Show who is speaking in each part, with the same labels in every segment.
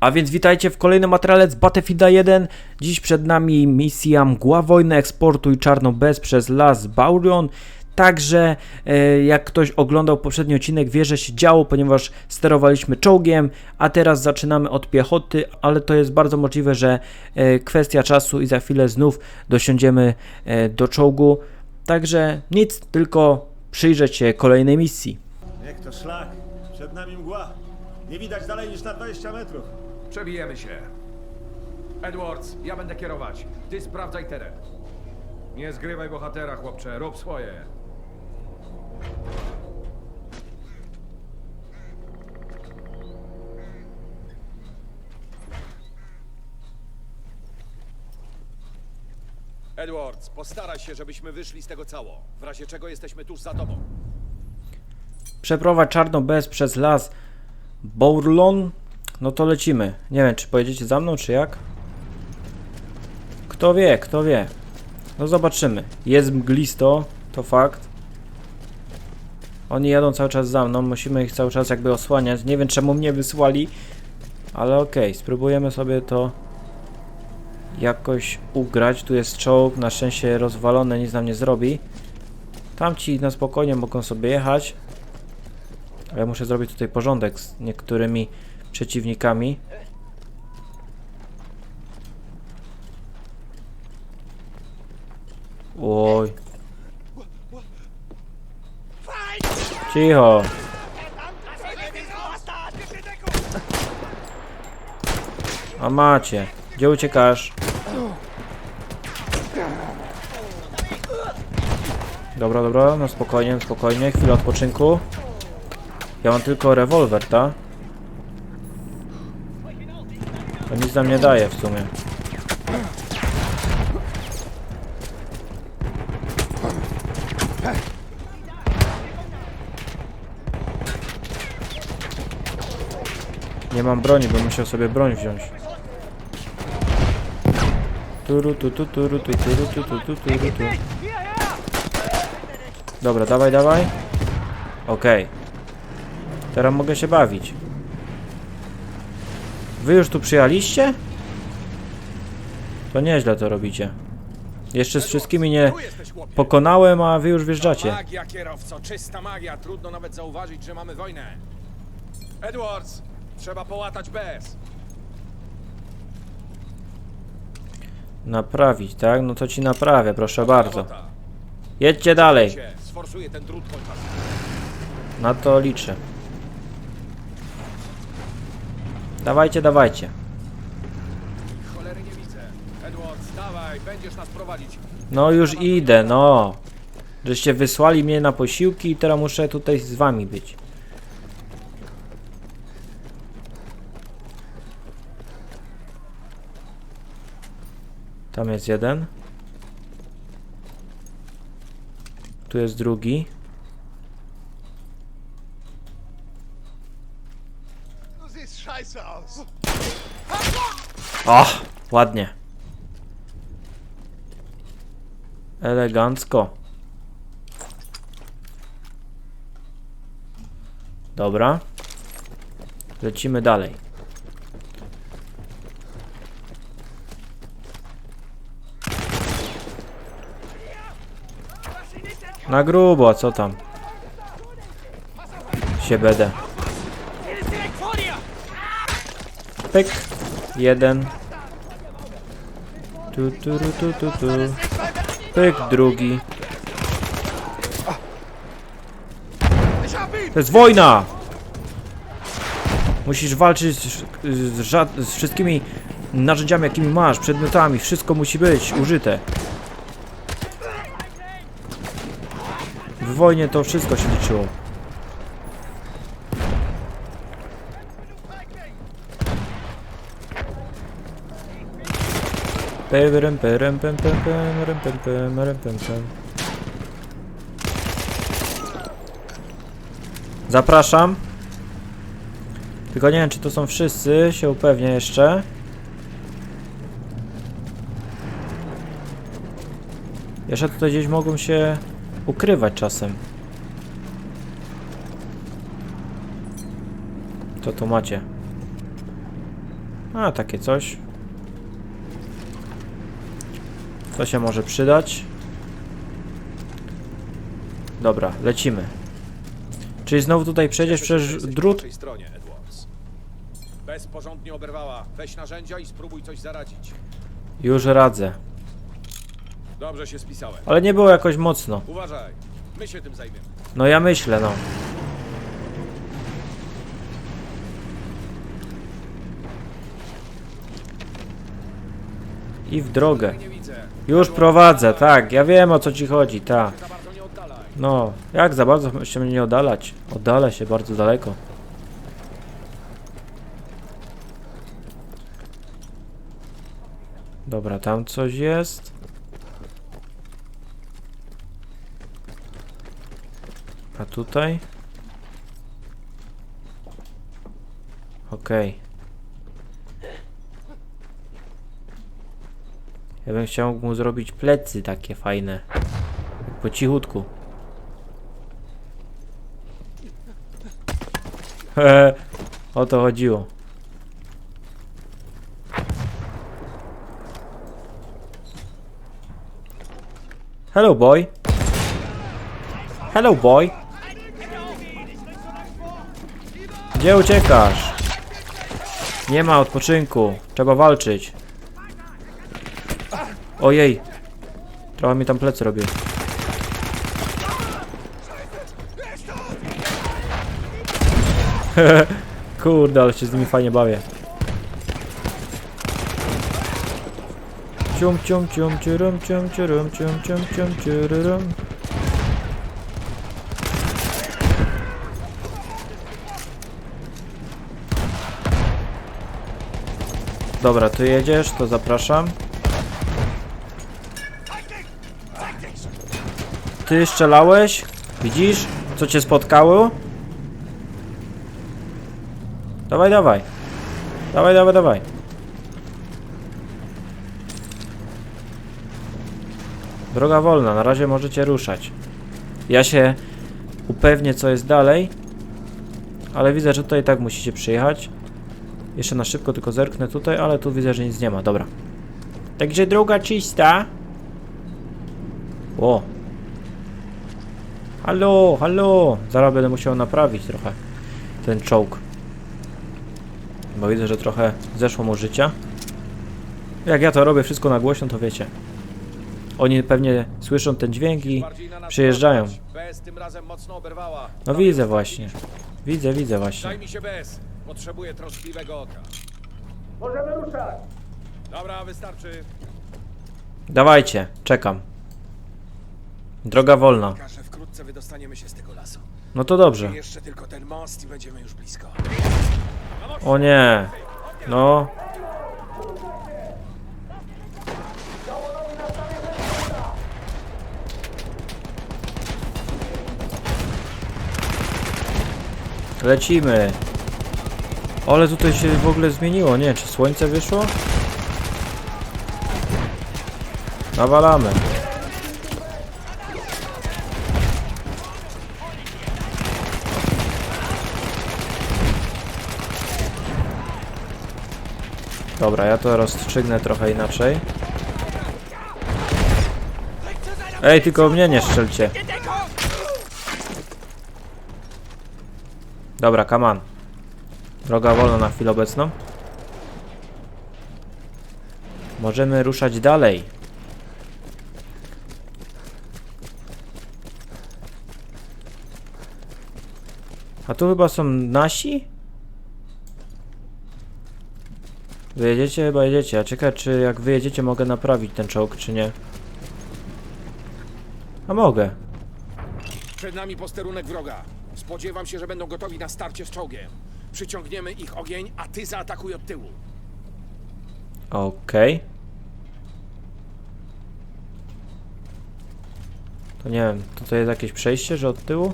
Speaker 1: A więc witajcie w kolejnym materiale z Battlefielda 1. Dziś przed nami misja Mgła Wojny Eksportuj Czarno Bez przez Las Baurion. Także e, jak ktoś oglądał poprzedni odcinek wie, że się działo, ponieważ sterowaliśmy czołgiem, a teraz zaczynamy od piechoty, ale to jest bardzo możliwe, że e, kwestia czasu i za chwilę znów dosiądziemy e, do czołgu. Także nic, tylko przyjrzeć się kolejnej misji.
Speaker 2: Niech to szlak. Przed nami mgła. Nie widać dalej niż na 20 metrów.
Speaker 3: Przebijemy się. Edwards, ja będę kierować. Ty sprawdzaj teren. Nie zgrywaj bohatera, chłopcze. Rób swoje.
Speaker 4: Edwards, postaraj się, żebyśmy wyszli z tego cało. W razie czego jesteśmy tuż za tobą.
Speaker 1: przeprowadź czarno bez przez las Bourlon, no to lecimy. Nie wiem, czy pojedziecie za mną, czy jak? Kto wie, kto wie. No zobaczymy. Jest mglisto, to fakt. Oni jadą cały czas za mną, musimy ich cały czas jakby osłaniać. Nie wiem, czemu mnie wysłali, ale okej, spróbujemy sobie to jakoś ugrać. Tu jest czołg, na szczęście rozwalone, nic nam nie zrobi. Tamci na spokojnie mogą sobie jechać. Ale muszę zrobić tutaj porządek z niektórymi przeciwnikami. Oj. Cicho. A macie. Gdzie uciekasz? Dobra, dobra, no spokojnie, spokojnie, chwilę odpoczynku. Ja mam tylko rewolwer, ta? To nic nam nie daje w sumie. Nie mam broni, bo musiał sobie broń wziąć. Turu tu tu turu tu turu tu tu tu turu tu. Dobra, dawaj, dawaj. Okej. Teraz mogę się bawić. Wy już tu przyjechaliście? To nieźle to robicie. Jeszcze z wszystkimi nie pokonałem, a wy już wjeżdżacie.
Speaker 4: Magia, kierowco, czysta magia. Trudno nawet zauważyć, że mamy wojnę. Edwards, trzeba połatać bez.
Speaker 1: Naprawić, tak? No to ci naprawię, proszę bardzo. Jedźcie dalej. Na to liczę. Dawajcie, dawajcie.
Speaker 4: Cholery nie widzę. Edwards, dawaj, będziesz nas prowadzić.
Speaker 1: No już idę, no. Żeście wysłali mnie na posiłki i teraz muszę tutaj z wami być. Tam jest jeden. Tu jest drugi. O, ładnie. Elegancko. Dobra. Lecimy dalej. Na grubo, co tam? Się będę. Pyk. Jeden. Tu, tu, tu, tu, tu. Pyk, drugi. To jest wojna! Musisz walczyć z, z, z wszystkimi narzędziami, jakimi masz, przedmiotami. Wszystko musi być użyte. W wojnie to wszystko się liczyło. Pyrym, pyrym, pym, pym, pym, rym. Zapraszam. Tylko nie wiem, czy to są wszyscy, się upewnię jeszcze. Jeszcze tutaj gdzieś mogą się ukrywać czasem. Co tu macie? A, takie coś. To się może przydać. Dobra, lecimy. Czyli znowu tutaj przejdziesz przez drut?
Speaker 4: Bez porządnie oberwała. Weź narzędzia i spróbuj coś zaradzić.
Speaker 1: Już radzę.
Speaker 4: Dobrze się spisałem.
Speaker 1: Ale nie było jakoś mocno.
Speaker 4: Uważaj, my się tym zajmiemy.
Speaker 1: No ja myślę, no. I w drogę. Już prowadzę, tak. Ja wiem o co ci chodzi, tak. No, jak za bardzo się mnie nie oddalać? Oddalę się bardzo daleko. Dobra, tam coś jest. A tutaj? Okej. Ja bym chciał mu zrobić plecy takie fajne. Po cichutku. Hehe, o to chodziło. Hello boy. Hello boy. Gdzie uciekasz? Nie ma odpoczynku. Trzeba walczyć. Ojej. Trochę mi tam plecy robił. Kurde, ale się z nimi fajnie bawię. Cium cium cium ciurum cium ciurum cium cium cium ciururum. Dobra, tu jedziesz, to zapraszam. Ty strzelałeś? Widzisz, co cię spotkało? Dawaj, dawaj. Dawaj, dawaj, dawaj. Droga wolna, na razie możecie ruszać. Ja się upewnię, co jest dalej. Ale widzę, że tutaj tak musicie przyjechać. Jeszcze na szybko tylko zerknę tutaj, ale tu widzę, że nic nie ma. Dobra. Także droga czysta. O. Halo, halo. Zaraz będę musiał naprawić trochę ten czołg. Bo widzę, że trochę zeszło mu życia. Jak ja to robię wszystko na głośno, to wiecie. Oni pewnie słyszą ten dźwięk i przyjeżdżają. No widzę właśnie. Widzę, widzę właśnie.
Speaker 4: Zajmij się bez. Potrzebuję troszkliwego oka. Możemy ruszać. Dobra, wystarczy.
Speaker 1: Dawajcie, czekam. Droga wolna.
Speaker 4: Wkrótce wydostaniemy się z tego lasu.
Speaker 1: No to dobrze.
Speaker 4: Jeszcze tylko ten most i będziemy już blisko.
Speaker 1: O nie. No. Lecimy. Ale tutaj się w ogóle zmieniło, nie? Czy słońce wyszło? Nawalamy. Dobra, ja to rozstrzygnę trochę inaczej. Ej, tylko mnie nie strzelcie. Dobra, on. Droga wolna na chwilę obecną. Możemy ruszać dalej. A tu chyba są nasi? Wyjedziecie? Chyba jedziecie. A czekaj, czy jak wyjedziecie mogę naprawić ten czołg, czy nie? A mogę.
Speaker 4: Przed nami posterunek wroga. Spodziewam się, że będą gotowi na starcie z czołgiem. Przyciągniemy ich ogień, a ty zaatakuj od tyłu.
Speaker 1: Okej. To nie wiem, tutaj jest jakieś przejście, że od tyłu?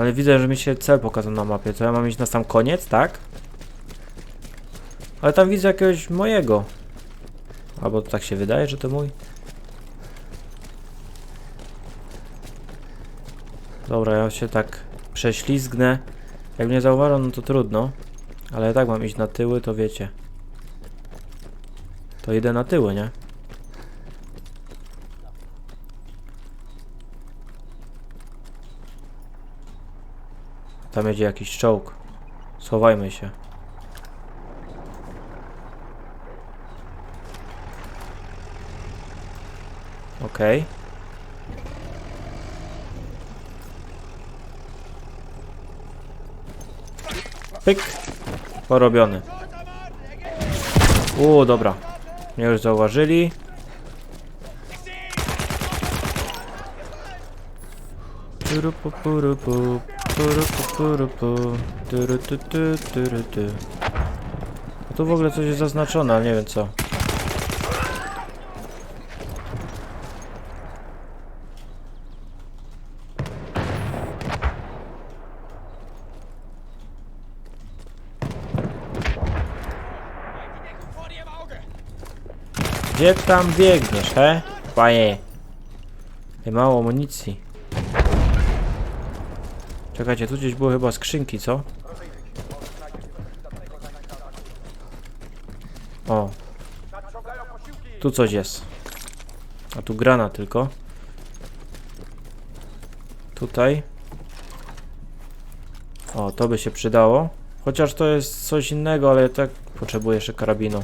Speaker 1: Ale widzę, że mi się cel pokazał na mapie. To ja mam iść na sam koniec, tak? Ale tam widzę jakiegoś mojego. Albo tak się wydaje, że to mój. Dobra, ja się tak prześlizgnę. Jak mnie zauważą, no to trudno. Ale tak mam iść na tyły, to wiecie. To idę na tyły, nie? Tam jedzie jakiś czołg. Schowajmy się. Okej. Pyk. Porobiony. U, dobra. Mnie już zauważyli. Purupu, purupu, A Tu w ogóle coś jest zaznaczone, ale nie wiem co. Gdzie tam biegniesz, he? Panie. Mało amunicji. Czekajcie, tu gdzieś były chyba skrzynki, co? O. Tu coś jest. A tu grana tylko. Tutaj. O, to by się przydało. Chociaż to jest coś innego, ale tak potrzebuję jeszcze karabinu.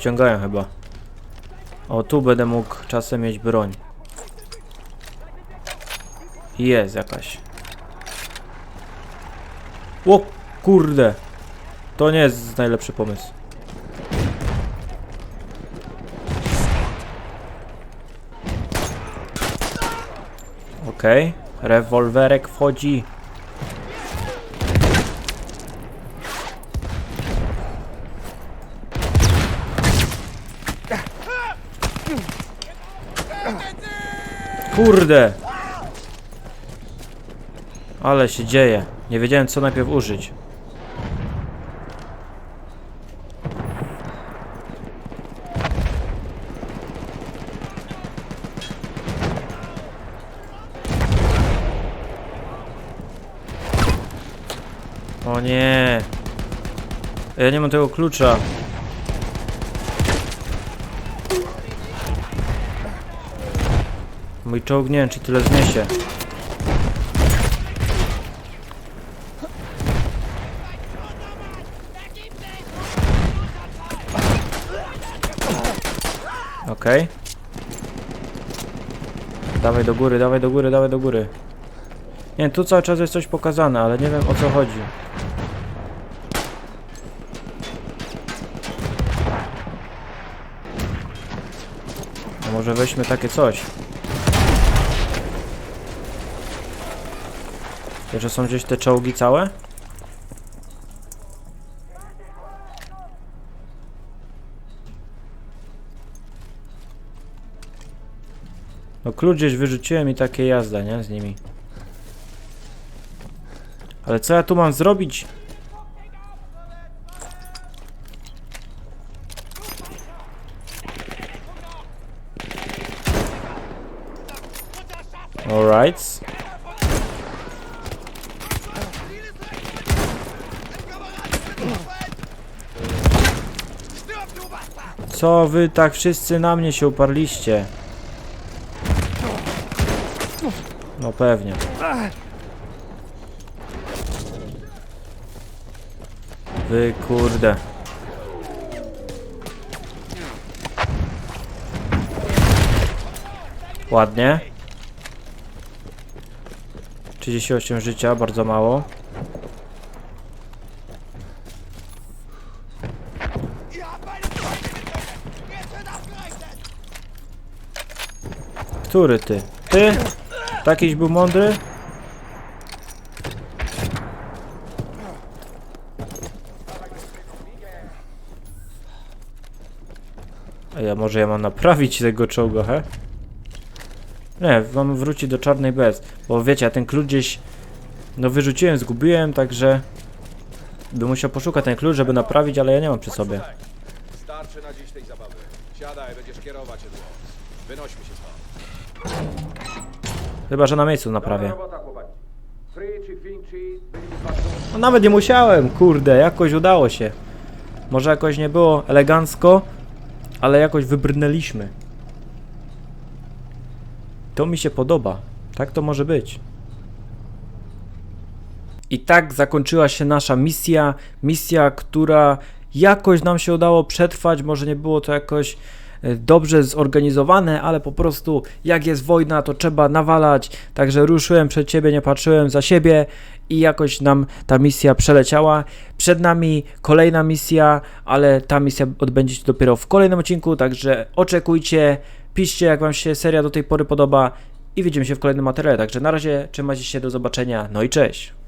Speaker 1: O, nadciągają chyba. O, tu będę mógł czasem mieć broń. Jest jakaś. O kurde. To nie jest najlepszy pomysł. Okej. Rewolwerek wchodzi. Kurde! Ale się dzieje. Nie wiedziałem co najpierw użyć. O nie! Ja nie mam tego klucza. Mój czołg nie wiem czy tyle zniesie. Okej. Dawaj do góry, dawaj do góry, dawaj do góry. Nie, tu cały czas jest coś pokazane, ale nie wiem o co chodzi. A może weźmy takie coś. Że są gdzieś te czołgi całe? No klucz gdzieś wyrzuciłem i takie jazda, nie? Z nimi. Ale co ja tu mam zrobić? Alright. Co wy tak wszyscy na mnie się uparliście? No pewnie. Wy kurde. Ładnie. 38 życia, bardzo mało. Który ty? Ty? Takiś był mądry? A ja może ja mam naprawić tego czołga, he? Nie, mam wrócić do czarnej bez. Bo wiecie, ja ten klucz gdzieś... No wyrzuciłem, zgubiłem, także... bym musiał poszukać ten klucz, żeby naprawić, ale ja nie mam przy sobie.
Speaker 4: Starczy na dziś tej zabawy. Siadaj, będziesz kierować. Wynośmy się stąd.
Speaker 1: Chyba, że na miejscu naprawię. No nawet nie musiałem, kurde, jakoś udało się. Może jakoś nie było elegancko, ale jakoś wybrnęliśmy. To mi się podoba. Tak to może być. I tak zakończyła się nasza misja. Misja, która jakoś nam się udało przetrwać. Może nie było to jakoś dobrze zorganizowane, ale po prostu jak jest wojna, to trzeba nawalać. Także ruszyłem przed ciebie, nie patrzyłem za siebie i jakoś nam ta misja przeleciała. Przed nami kolejna misja, ale ta misja odbędzie się dopiero w kolejnym odcinku, także oczekujcie. Piszcie, jak Wam się seria do tej pory podoba i widzimy się w kolejnym materiale. Także na razie, trzymajcie się, do zobaczenia, no i cześć.